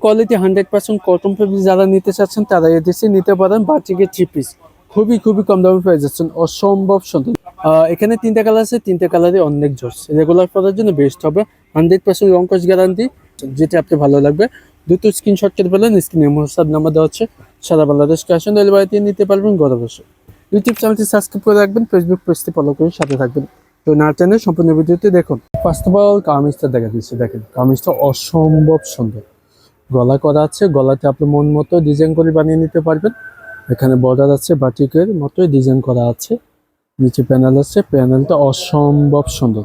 Quality hundred percent cotton fabric যারা নিতে চাচ্ছেন তারা এদেশে নিতে পারেন বাটিকে থ্রি পিস খুবই খুবই কম দামে পেয়ে যাচ্ছেন। অসম্ভব সুন্দর। এখানে তিনটা কালার আছে, তিনটা কালারই অনেক জোস রেগুলার পরার জন্য বেস্ট হবে। হান্ড্রেড পার্সেন্ট রঙ্কশ গ্যারান্টি যেটা আপনি ভালো লাগবে। দুটো স্ক্রিনশট করে পেলেন স্ক্রিনে মোসাদ নাম্বার দেওয়া হচ্ছে সারা বাংলাদেশ ক্যাশ অন ডেলিভারিতে নিতে পারবেন ঘরে বসে। ইউটিউব চ্যানেলটি সাবস্ক্রাইব করে রাখবেন ফেসবুক পেজটি ফলো করে সাথে থাকবেন। তো না চ্যানেল সম্পূর্ণ ভিডিওতে দেখুন। ফার্স্ট অফ অল কামিজটা দেখা দিচ্ছে, দেখেন। কামিজটা অসম্ভব সুন্দর। গলা করা আছে, গলাতে আপনি মন মতো ডিজাইন করে বানিয়ে নিতে পারবেন। এখানে বর্ডার আছে, বাটিকের মতোই ডিজাইন করা আছে। নিচে প্যানেল আছে প্যানেলটা অসম্ভব সুন্দর।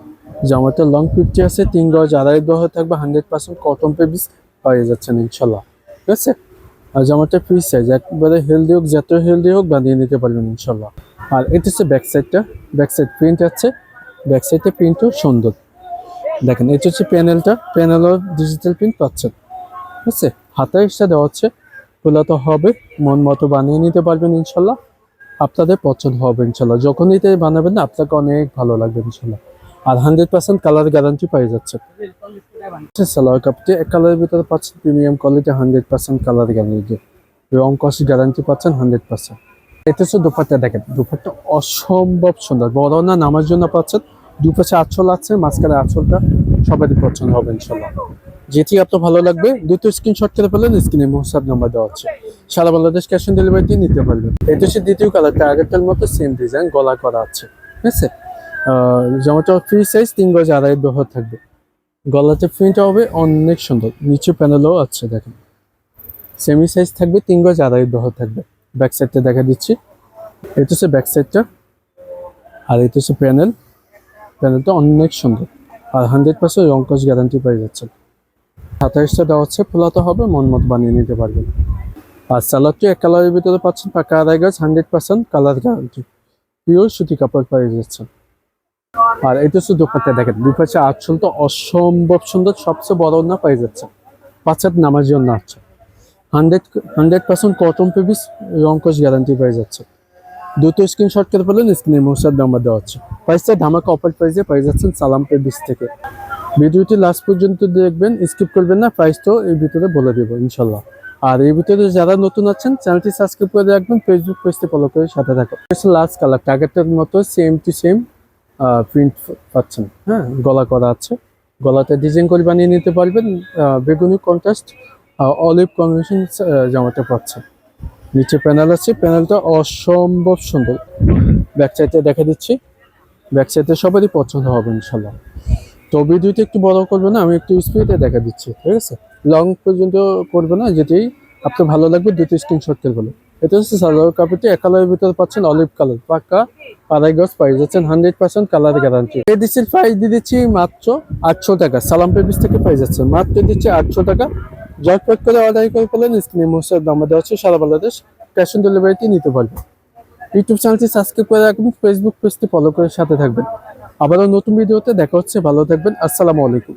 জামাটা লং ফিফটি আছে, তিন গজ, আড়াই গজ থাকবে হান্ড্রেড পার্সেন্ট কটন পেবিস পেয়ে যাচ্ছেন ইনশাল্লাহ ঠিক আছে? আর জামাটা ফ্রি সাইজ একবারে হেলদি হোক, যত হেলদি হোক বানিয়ে নিতে পারবেন ইনশাল্লাহ আর এটা হচ্ছে ব্যাক সাইডটা ব্যাক সাইড প্রিন্ট আছে। ব্যাক সাইডে প্রিন্টও সুন্দর। দেখেন, এটা হচ্ছে প্যানেলটা প্যানেলও ডিজিটাল প্রিন্ট পাচ্ছেন। আছে? হাতা এক্সট্রা দেওয়া হচ্ছে। তো হবে। মন মতো বানিয়ে নিতে পারবেন ইনশাল্লাহ। আপনাদের পছন্দ হবে ইনশাল্লাহ। যখন নিতে বানাবেন না, আপনাকে অনেক ভালো লাগবে ইনশাল্লাহ। আর হান্ড্রেড পার্সেন্ট কালার গ্যারান্টি পেয়ে যাচ্ছে। সালোয়ার কাপটি এক কালারের ভিতরে পাচ্ছেন। Premium quality hundred percent colour guarantee রং কস্ট গ্যারান্টি পাচ্ছেন হান্ড্রেড পার্সেন্ট। এটা হচ্ছে দুপাট্টা দেখেন। দুপাট্টা অসম্ভব সুন্দর। বড় না নামার জন্য পাচ্ছেন। দুপাশে আঁচল আছে, মাঝখানে আঁচলটা সবারই পছন্দ হবে ইনশাল্লাহ। যেটি আপনার ভালো লাগবে দুটো স্ক্রিনশট করে ফেলেন স্ক্রিনে মোসাব নাম্বার দেওয়া আছে। সারা বাংলাদেশ ক্যাশ অন ডেলিভারি দিয়ে নিতে পারবেন। এটা হচ্ছে দ্বিতীয় কালারটা আগেরটার মতো সেম ডিজাইন গলা করা আছে। ঠিক আছে? জামাটা ফ্রি সাইজ তিন গজ আড়াই বহর থাকবে। গলাতে প্রিন্ট হবে, অনেক সুন্দর। নিচে প্যানেলও আছে, দেখেন। সেমি সাইজ থাকবে, তিন গজ আড়াই বহর থাকবে। ব্যাক সাইডটা দেখা দিচ্ছি। এটা হচ্ছে ব্যাক সাইডটা আর এটা হচ্ছে প্যানেল প্যানেলটা অনেক সুন্দর। আর হান্ড্রেড পার্সেন্ট রঙ্কশ গ্যারান্টি পেয়ে যাচ্ছে। সাতাইশটা দেওয়া হচ্ছে, ফোলাতে হবে, মন মতো বানিয়ে নিতে পারবেন। আর স্যালাডটি এক কালারের ভিতরে পাচ্ছেন, পাকা আড়াই গাছ hundred percent colour guarantee pure সুতি কাপড় পেয়ে যাচ্ছেন আর এটা হচ্ছে দুপাট্টা, দেখেন দুপাশে তো অসম্ভব সুন্দর, সবচেয়ে বড় না পেয়ে যাচ্ছে। পাঁচাত নামার জন্য আছে। Hundred hundred percent cotton fabrics রঙ্কশ guarantee পেয়ে যাচ্ছে। দুটো স্ক্রিনশট করে পেলেন স্ক্রিনে মোসার নাম্বার দেওয়া হচ্ছে প্রাইসটা ধামাকা অফার প্রাইসে পেয়ে যাচ্ছেন সালাম পেবিস থেকে। ভিডিওটি লাস্ট পর্যন্ত দেখবেন স্কিপ করবেন না প্রাইসটাও এই ভিতরে বলে দেবো, ইনশাল্লাহ। আর এই ভিতরে যারা নতুন আছেন চ্যানেলটি সাবস্ক্রাইব করে রাখবেন ফেসবুক পেজটি ফলো করে সাথে থাকো লাস্ট কালার টার্গেটের মতো সেম টু সেম প্রিন্ট পাচ্ছেন। হ্যাঁ গলা করা আছে। গলাতে ডিজাইন করে বানিয়ে নিতে পারবেন বেগুনি কন্ট্রাস্ট অলিভ কম্বিনেশন জামাটা পাচ্ছেন। নিচে প্যানেল আছে প্যানেলটা অসম্ভব সুন্দর। ব্যাক সাইডে দেখা দিচ্ছি। ব্যাক সাইডে সবারই পছন্দ হবে, ইনশাল্লাহ। তো ভিডিওটা একটু বড় করবে না, আমি একটু স্পিডে দেখা দিচ্ছি, ঠিক আছে? লং পর্যন্ত করবে না, যেটাই আপনার ভালো লাগবে, দুটো স্ক্রিনশট করে বলো এটা হচ্ছে সালোয়ার কাপড়টি, এক কালারের ভিতরে পাচ্ছেন অলিভ কালার পাক্কা আড়াই গজ পাই যাচ্ছেন হান্ড্রেড পার্সেন্ট কালার গ্যারান্টি এডিসির প্রাইস দিয়ে দিচ্ছি মাত্র আটশো টাকা, সালাম পেপিস থেকে পাই যাচ্ছে, মাত্র দিচ্ছি আটশো টাকা। জটপট করে অর্ডার করে ফেলেন, স্ক্রিনে মোসার দাম দেওয়া হচ্ছে সারা বাংলাদেশ ক্যাশ অন ডেলিভারিতে নিতে পারবেন। ইউটিউব চ্যানেলটি সাবস্ক্রাইব করে রাখবেন ফেসবুক পেজটি ফলো করে সাথে থাকবেন। আবারও নতুন ভিডিওতে দেখা হচ্ছে। ভালো থাকবেন। আসসালামু আলাইকুম।